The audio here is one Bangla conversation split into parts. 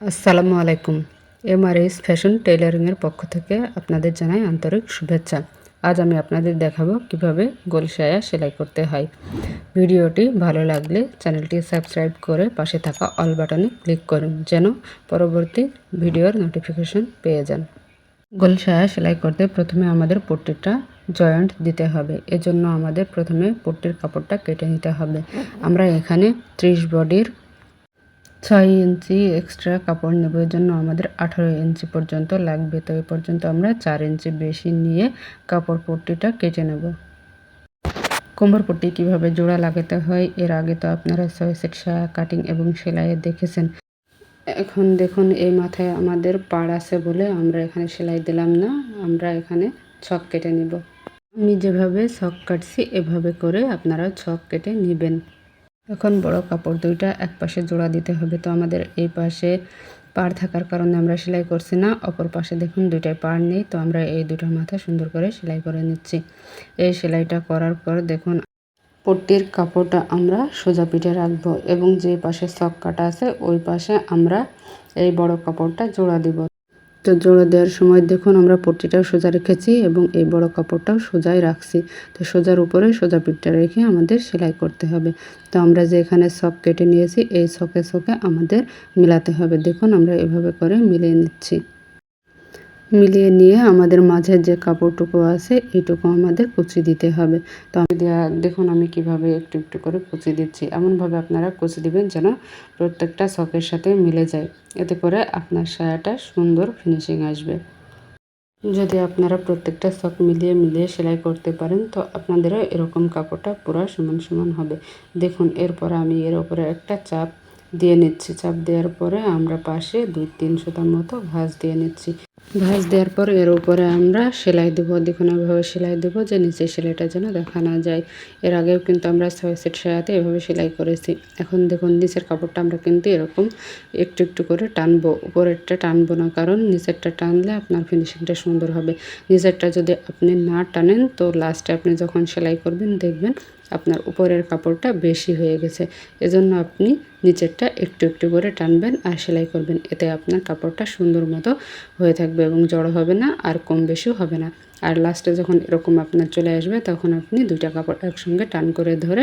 আসসালামু আলাইকুম। এমআরএস ফ্যাশন টেইলারিংয়ের পক্ষ থেকে আপনাদের জানাই আন্তরিক শুভেচ্ছা। আজ আমি আপনাদের দেখাবো কীভাবে গোলসায়া সেলাই করতে হয়। ভিডিওটি ভালো লাগলে চ্যানেলটি সাবস্ক্রাইব করে পাশে থাকা অল বাটনে ক্লিক করুন, যেন পরবর্তী ভিডিওর নোটিফিকেশন পেয়ে যান। গোলসায়া সেলাই করতে প্রথমে আমাদের পট্টিটা জয়েন্ট দিতে হবে। এজন্য আমাদের প্রথমে পট্টির কাপড়টা কেটে নিতে হবে। আমরা এখানে ত্রিশ বডির ছয় ইঞ্চি এক্সট্রা কাপড় নেব এর জন্য আমাদের আঠারো ইঞ্চি পর্যন্ত লাগবে। তো এই পর্যন্ত আমরা চার ইঞ্চি বেশি নিয়ে কাপড় পট্টিটা কেটে নেব। কোমর পট্টি কীভাবে জোড়া লাগাতে হয়, এর আগে তো আপনারা ছয় সেট কাটিং এবং সেলাইয়ে দেখেছেন। এখন দেখুন, এই মাথায় আমাদের পাড় আছে বলে আমরা এখানে সেলাই দিলাম না, আমরা এখানে ছক কেটে নিব। আমি যেভাবে ছক কাটছি, এভাবে করে আপনারা ছক কেটে নেবেন। এখন বড় কাপড় দুইটা এক পাশে জোড়া দিতে হবে। তো আমাদের এই পাশে পাড় থাকার কারণে আমরা সেলাই করছি না। অপর পাশে দেখুন দুইটাই পাড় নেই। তো আমরা এই দুটো মাথা সুন্দর করে সেলাই করে নিচ্ছি। এই সেলাইটা করার পর দেখুন, পট্টির কাপড়টা আমরা সোজা পিঠে রাখব এবং যে পাশে সক কাটা আছে, ওই পাশে আমরা এই বড় কাপড়টা জোড়া দিব। তো জোড়া দেওয়ার সময় দেখুন আমরা পট্টিটাও সোজা রেখেছি এবং এই বড় কাপড়টাও সোজাই রাখছি। তো সোজার উপরে সোজা পিঠটা রেখে আমাদের সেলাই করতে হবে। তো আমরা যে এখানে সক কেটে নিয়েছি, এই সকে সকে আমাদের মিলাতে হবে। দেখুন আমরা এভাবে করে মিলিয়ে নিচ্ছি। মিলিয়ে নিয়ে আমাদের মাঝের যে কাপড়টুকু আছে, এইটুকু আমাদের কুচি দিতে হবে। তো আমি দেখুন আমি কীভাবে একটু একটু করে কুচি দিচ্ছি। এমনভাবে আপনারা কুচি দিবেন যেন প্রত্যেকটা শখের সাথে মিলে যায়। এতে করে আপনার সায়াটা সুন্দর ফিনিশিং আসবে। যদি আপনারা প্রত্যেকটা শখ মিলিয়ে মিলিয়ে সেলাই করতে পারেন, তো আপনাদেরও এরকম কাপড়টা পুরো সমান সমান হবে। দেখুন, এরপর আমি এর ওপরে একটা চাপ দিয়ে নিচ্ছি। চাপ দেওয়ার পরে আমরা পাশে দুই তিন সুতার মতো ভাঁজ দিয়ে নিচ্ছি। ভাঁজ দেওয়ার পর এর উপরে আমরা সেলাই দেবো দেখুন এভাবে সেলাই দেবো যে নিচে সেলাইটা যেন দেখা না যায়। এর আগেও কিন্তু আমরা ছয় সেট সায়াতে এভাবে সেলাই করেছি। এখন দেখুন, নিচের কাপড়টা আমরা কিন্তু এরকম একটু একটু করে টানবো। উপরেরটা টানবো না, কারণ নিচেরটা টানলে আপনার ফিনিশিংটা সুন্দর হবে। নিচেরটা যদি আপনি না টানেন, তো লাস্টে আপনি যখন সেলাই করবেন, দেখবেন আপনার উপরের কাপড়টা বেশি হয়ে গেছে। এজন্য আপনি নিচেরটা একটু একটু করে টানবেন আর সেলাই করবেন। এতে আপনার কাপড়টা সুন্দর মতো হয়ে থাকবে। এবং জড়ো হবে না আর কম বেশিও হবে না। আর লাস্টে যখন এরকম আপনার চলে আসবে, তখন আপনি দুইটা কাপড় একসঙ্গে টান করে ধরে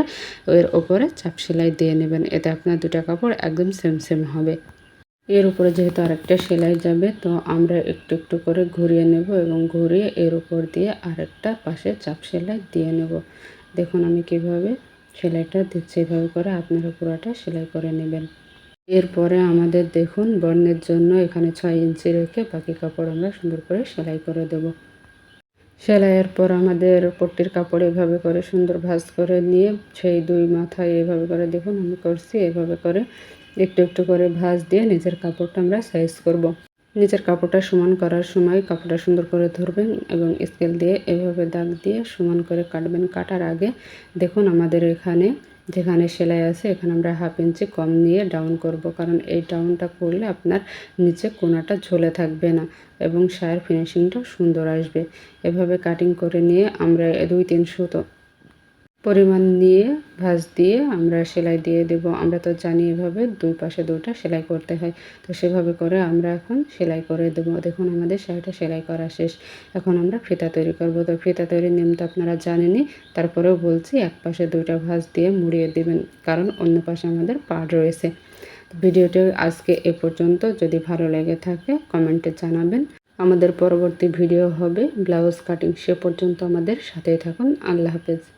এর ওপরে চাপ সেলাই দিয়ে নেবেন। এতে আপনার দুটা কাপড় একদম সেম সেম হবে। এর উপরে যেহেতু আরেকটা সেলাই যাবে, তো আমরা একটু একটু করে ঘুরিয়ে নেব এবং ঘুরিয়ে এর উপর দিয়ে আরেকটা পাশে চাপ সেলাই দিয়ে নেব। দেখুন আমি কীভাবে সেলাইটা দিচ্ছি। এভাবে করে আপনারা পুরোটা সেলাই করে নেবেন। এরপরে আমাদের দেখুন, বর্ণের জন্য এখানে ছয় ইঞ্চি রেখে বাকি কাপড় আমরা সুন্দর করে সেলাই করে দেব সেলাইয়ের পর আমাদের পট্টির কাপড় এভাবে করে সুন্দর ভাজ করে নিয়ে সেই দুই মাথায় এভাবে করে দেখুন আমি করছি, এভাবে করে একটু একটু করে ভাজ দিয়ে নিজের কাপড়টা আমরা সাইজ করব। নিজের কাপড়টা সমান করার সময় কাপড়টা সুন্দর করে ধরবেন এবং স্কেল দিয়ে এভাবে দাগ দিয়ে সমান করে কাটবেন কাটার আগে দেখুন আমাদের এখানে যেখানে সেলাই আছে, এখানে আমরা হাফ ইঞ্চি কম নিয়ে ডাউন করব। কারণ এই ডাউনটা করলে আপনার নিচে কোনাটা ঝোলে থাকবে না এবং শায়ের ফিনিশিংটা সুন্দর আসবে। এভাবে কাটিং করে নিয়ে আমরা দুই তিন সুতো পরিমাণ নিয়ে ভাঁজ দিয়ে আমরা সেলাই দিয়ে দেব। আমরা তো জানি এভাবে দুই পাশে দুটা সেলাই করতে হয়। তো সেভাবে করে আমরা এখন সেলাই করে দেব। দেখুন, আমাদের শাড়িটা সেলাই করা শেষ। এখন আমরা ফিতা তৈরি করব। তো ফিতা তৈরির নিয়ম তো আপনারা জানেনই। তারপরেও বলছি, এক পাশে দুইটা ভাঁজ দিয়ে মুড়িয়ে দেবেন। কারণ অন্য পাশে আমাদের পাড় রয়েছে। ভিডিওটি আজকে এ পর্যন্ত। যদি ভালো লেগে থাকে, কমেন্টে জানাবেন। আমাদের পরবর্তী ভিডিও হবে ব্লাউজ কাটিং। সে পর্যন্ত আমাদের সাথেই থাকুন। আল্লাহ হাফেজ।